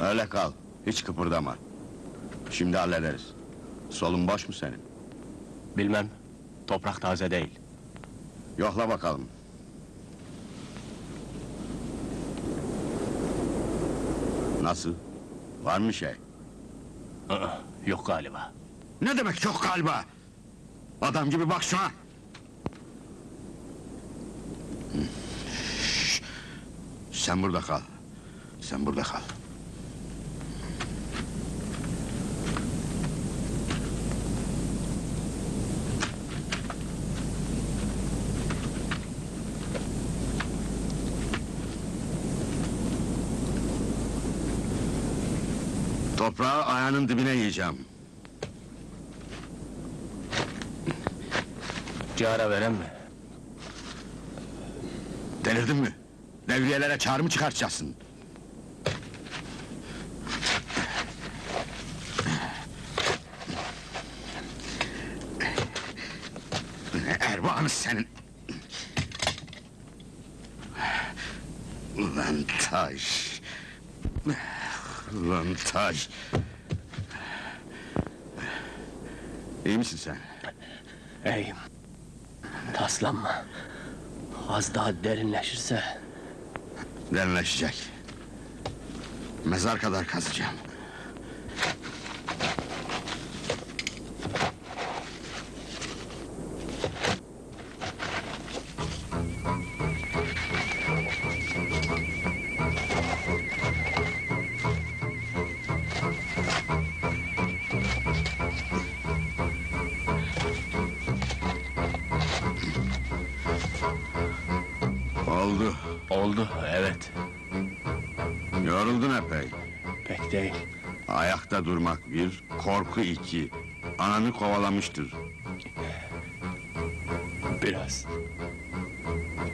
Öyle kal. Hiç kıpırdama. Şimdi hallederiz. Solun boş mu senin? Bilmem. Toprak taze değil. Yokla bakalım. Nasıl? Var mı şey? Aa, yok galiba. Ne demek yok galiba? Adam gibi bak şuna. Sen burada kal. Sen burada kal. Toprağı ayağının dibine yiyeceğim. Cara veren mi? Delirdin mi? Devriyelere çağrı mı çıkartacaksın? Erbaanı senin! Ulan taş! Ulan taş! İyi misin sen? Ey. Taslanma. Az daha derinleşirse... Derinleşecek. Mezar kadar kazacağım. Oldu, evet. Yoruldun epey. Pek değil. Ayakta durmak bir, korku iki. Ananı kovalamıştır. Biraz.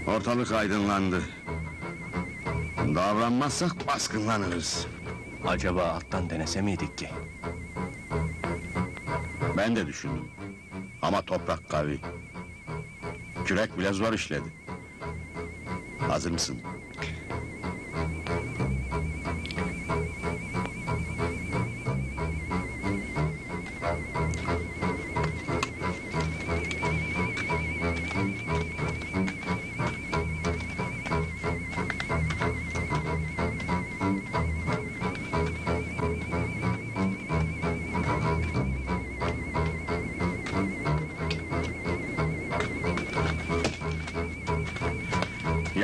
Ortalık aydınlandı. Davranmazsak baskınlanırız. Acaba alttan denese miydik ki? Ben de düşündüm. Ama toprak kavi. Kürek bile zor işledi. Hazır mısın?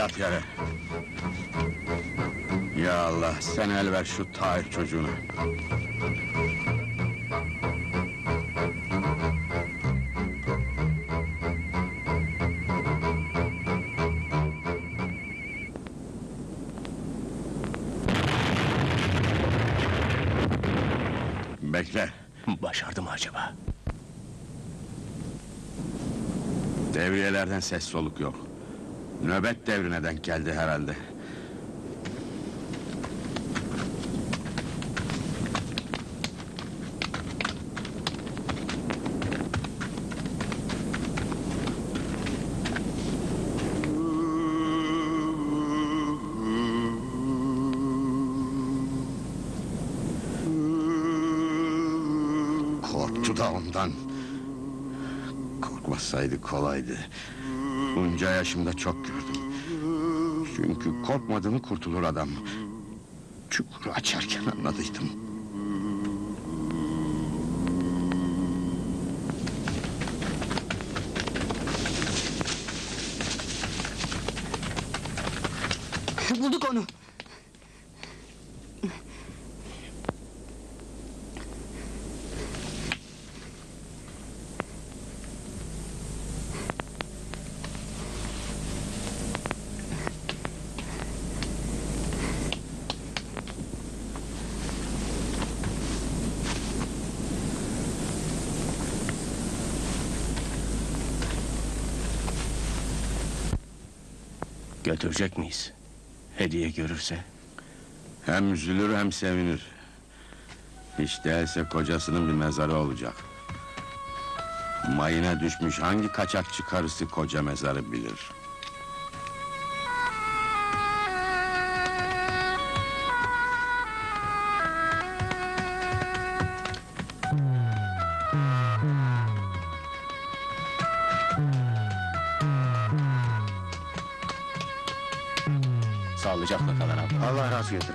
Yat yere. Ya Allah, sen el ver şu Tahir çocuğuna. Bekle. Başardı mı acaba? Devriyelerden ses soluk yok. Nöbet devrine denk geldi herhalde. Korktu da ondan. Korkmasaydı kolaydı. Bunca yaşımda çok gördüm. Çünkü korkmadığını kurtulur adam. Çukuru açarken anladıydım. Bulduk onu. Götürecek miyiz? Hediye görürse. Hem üzülür hem sevinir. Hiç değilse kocasının bir mezarı olacak. Mayına düşmüş hangi kaçakçı karısı koca mezarı bilir. Sağlıcakla kalın abi. Allah razı olsun.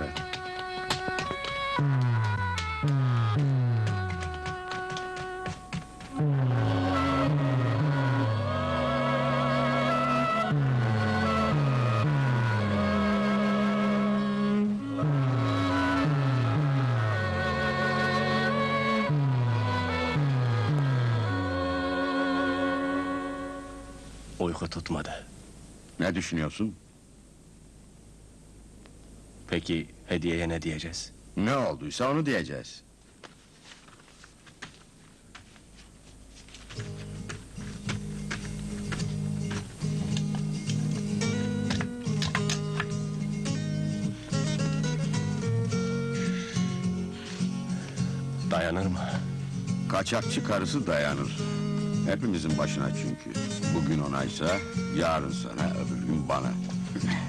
Uyku tutmadı. Ne düşünüyorsun? Peki hediyeye ne diyeceğiz? Ne olduysa onu diyeceğiz. Dayanır mı? Kaçakçı karısı dayanır. Hepimizin başına çünkü. Bugün onaysa, yarın sana, öbür gün bana.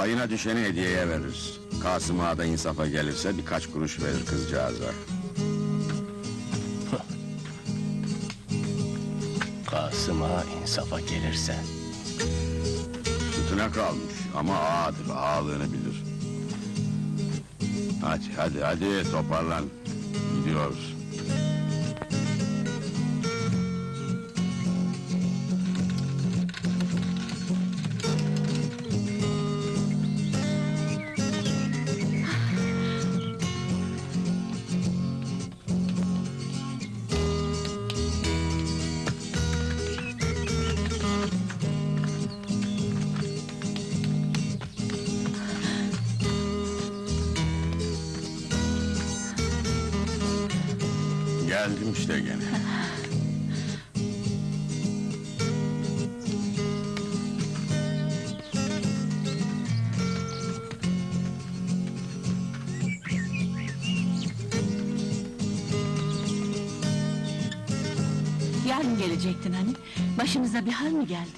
Payına düşeni hediyeye veririz. Kasım Ağa da insafa gelirse birkaç kuruş verir kızcağıza. Kasım'a insafa gelirse. Sütüne kalmış ama ağadır, ağalığını bilir. Hadi, hadi, hadi toparlan. Gidiyoruz. İşte gene. Yarın gelecektin hani. Başınıza bir hal mi geldi?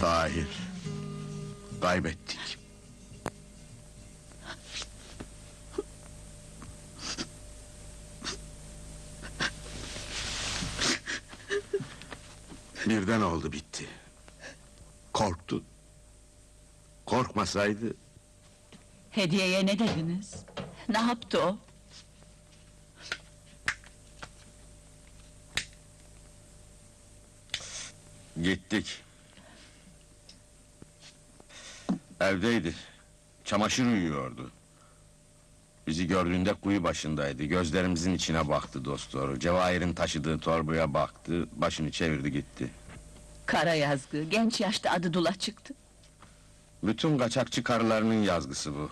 Tahir. Kaybettik. Birden oldu bitti. Korktu. Korkmasaydı Hediyeye ne dediniz? Ne yaptı o? gittik. Evdeydi. Çamaşır uyuyordu. Bizi gördüğünde kuyu başındaydı. Gözlerimizin içine baktı dost doğru. Cevahir'in taşıdığı torbaya baktı. Başını çevirdi gitti. Kara yazgı, genç yaşta adı dula çıktı. Bütün kaçakçı karılarının yazgısı bu.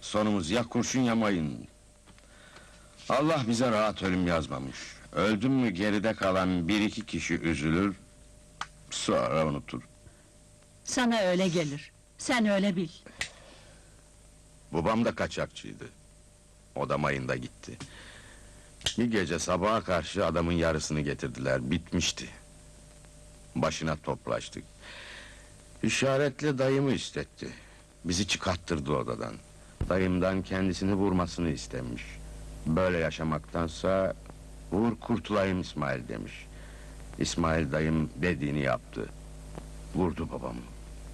Sonumuz ya kurşun ya mayın. Allah bize rahat ölüm yazmamış. Öldüm mü geride kalan bir iki kişi üzülür... ...sonra unutur. Sana öyle gelir. Sen öyle bil. Babam da kaçakçıydı. O da mayında gitti. Bir gece sabaha karşı adamın yarısını getirdiler, bitmişti. Başına toplaştık. İşaretle dayımı istetti. Bizi çıkarttırdı odadan. Dayımdan kendisini vurmasını istemiş. Böyle yaşamaktansa vur kurtulayım İsmail demiş. İsmail dayım dediğini yaptı. Vurdu babamı.